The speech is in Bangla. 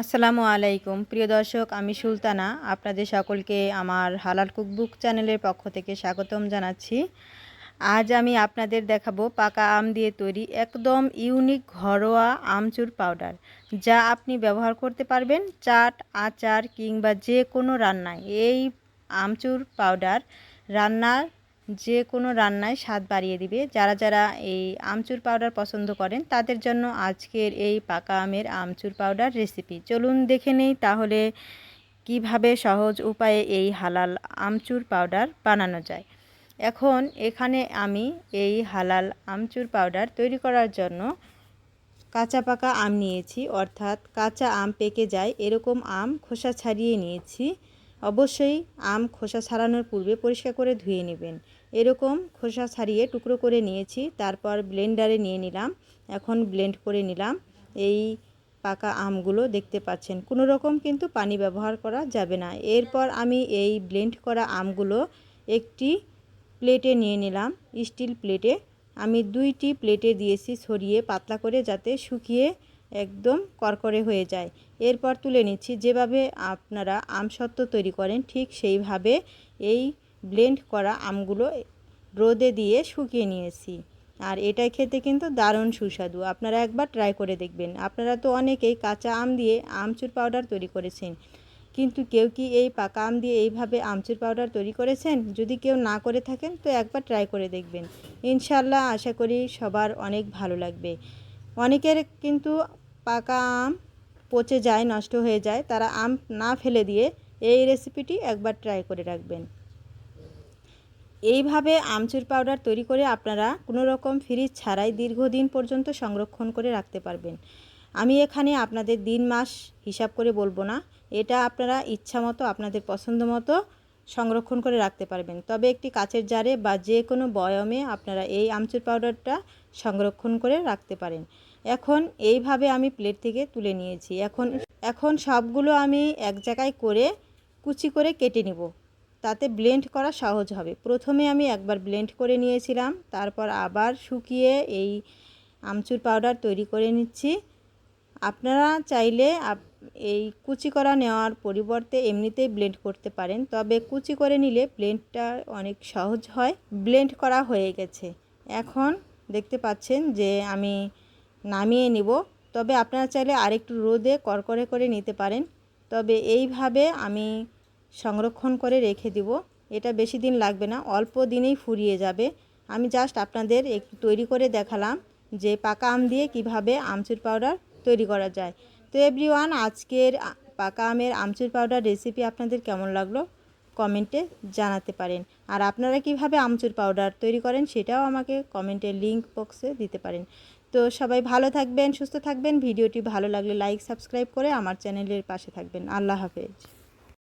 আসসালামু আলাইকুম। প্রিয় দর্শক, আমি সুলতানা। আপনাদের সকলকে আমার হালাল কুকবুক চ্যানেলের পক্ষ থেকে স্বাগতম জানাচ্ছি। আজ আমি আপনাদের দেখাবো পাকা আম দিয়ে তৈরি একদম ইউনিক ঘরোয়া আমচুর পাউডার, যা আপনি ব্যবহার করতে পারবেন চাট, আচার কিংবা যে কোনো রান্নায়। এই আমচুর পাউডার রান্নার যে কোনো রান্নায় স্বাদ বাড়িয়ে দিবে। যারা যারা এই আমচুর পাউডার পছন্দ করেন, তাদের জন্য আজকের এই পাকা আমের আমচুর পাউডার রেসিপি চলুন দেখে নেই তাহলে কীভাবে সহজ উপায়ে এই হালাল আমচুর পাউডার বানানো যায়। এখন এখানে আমি এই হালাল আমচুর পাউডার তৈরি করার জন্য কাঁচা পাকা আম নিয়েছি, অর্থাৎ কাঁচা আম পেকে যায়, এরকম আম খোসা ছাড়িয়ে নিয়েছি। অবশ্যই আম খোসা ছাড়ানোর পূর্বে পরিষ্কার করে ধুয়ে নেবেন। এরকম খোসা ছাড়িয়ে টুকরো করে নিয়েছি, তারপর ব্লেন্ডারে নিয়ে নিলাম। এখন ব্লেন্ড করে নিলাম। এই পাকা আমগুলো দেখতে পাচ্ছেন। কোনো রকম কিন্তু পানি ব্যবহার করা যাবে না। এরপর আমি এই ব্লেন্ড করা আমগুলো একটি প্লেটে নিয়ে নিলাম, স্টিল প্লেটে। আমি দুইটি প্লেটে দিয়েছি ছড়িয়ে পাতলা করে যাতে শুকিয়ে একদম করকরে হয়ে যায়। এরপর তুলে নিচ্ছি, যেভাবে আপনারা আমসত্ত্ব তৈরি করেন, ঠিক সেইভাবে এই ব্লেন্ড করা আমগুলো রোদে দিয়ে শুকিয়ে নিয়েছি। আর এটা খেতে কিন্তু দারুণ সুস্বাদু। আপনারা একবার ট্রাই করে দেখবেন। আপনারা তো অনেকেই কাঁচা আম দিয়ে আমচুর পাউডার তৈরি করেছেন। কিন্তু কেউ কি এই পাকা আম দিয়ে এইভাবে আমচুর পাউডার তৈরি করেছেন? যদি কেউ না করে থাকেন, তো একবার ট্রাই করে দেখবেন। ইনশাল্লাহ আশা করি সবার অনেক ভালো লাগবে। অনেকের কিন্তু পাকা আম পচে যায়, নষ্ট হয়ে যায়, তারা আম না ফেলে দিয়ে এই রেসিপিটি একবার ট্রাই করে রাখবেন। এইভাবে আমচুর পাউডার তৈরি করে আপনারা কোনো রকম ফ্রিজ ছাড়াই দীর্ঘদিন পর্যন্ত সংরক্ষণ করে রাখতে পারবেন। আমি এখানে আপনাদের দিন মাস হিসাব করে বলব না। এটা আপনারা ইচ্ছা মতো আপনাদের পছন্দ মতো সংরক্ষণ করে রাখতে পারবেন। তবে একটি কাচের জারে বা যে কোনো বয়মে আপনারা এই আমচুর পাউডারটা সংরক্ষণ করে রাখতে পারেন। এখন এইভাবে আমি প্লেট থেকে তুলে নিয়েছি। এখন এখন সবগুলো আমি এক জায়গায় করে কুচি করে কেটে নিব। তাতে ব্লেন্ড করা সহজ হবে। প্রথমে আমি একবার ব্লেন্ড করে নিয়েছিলাম, তারপর আবার শুকিয়ে এই আমচুর পাউডার তৈরি করে নিচ্ছি। আপনারা চাইলে এই কুচি করা নেওয়ার পরিবর্তে এমনিতেই ব্লেন্ড করতে পারেন। তবে কুচি করে নিলে ব্লেন্ডটা অনেক সহজ হয়। ব্লেন্ড করা হয়ে গেছে। এখন দেখতে পাচ্ছেন যে আমি নামিয়ে নিব। তবে আপনারা চাইলে আরেকটু রোদে করকরে করে নিতে পারেন। তবে এইভাবে আমি সংরক্ষণ করে রেখে দিব। এটা বেশি দিন লাগবে না, অল্প দিনেই ফুরিয়ে যাবে। আমি জাস্ট আপনাদের একটু তৈরি করে দেখালাম যে পাকা আম দিয়ে কীভাবে আমচুর পাউডার তৈরি করা যায়। তো এভরিওয়ান, আজকের পাকা আমের আমচুর পাউডার রেসিপি আপনাদের কেমন লাগল? কমেন্টে জানাতে পারেন। আর আপনারা কীভাবে আমচুর পাউডার তৈরি করেন সেটাও আমাকে কমেন্টের লিঙ্ক বক্সে দিতে পারেন। তো সবাই ভালো থাকবেন, সুস্থ থাকবেন। ভিডিওটি ভালো লাগলে লাইক সাবস্ক্রাইব করে আমার চ্যানেলের পাশে থাকবেন। আল্লাহ হাফেজ।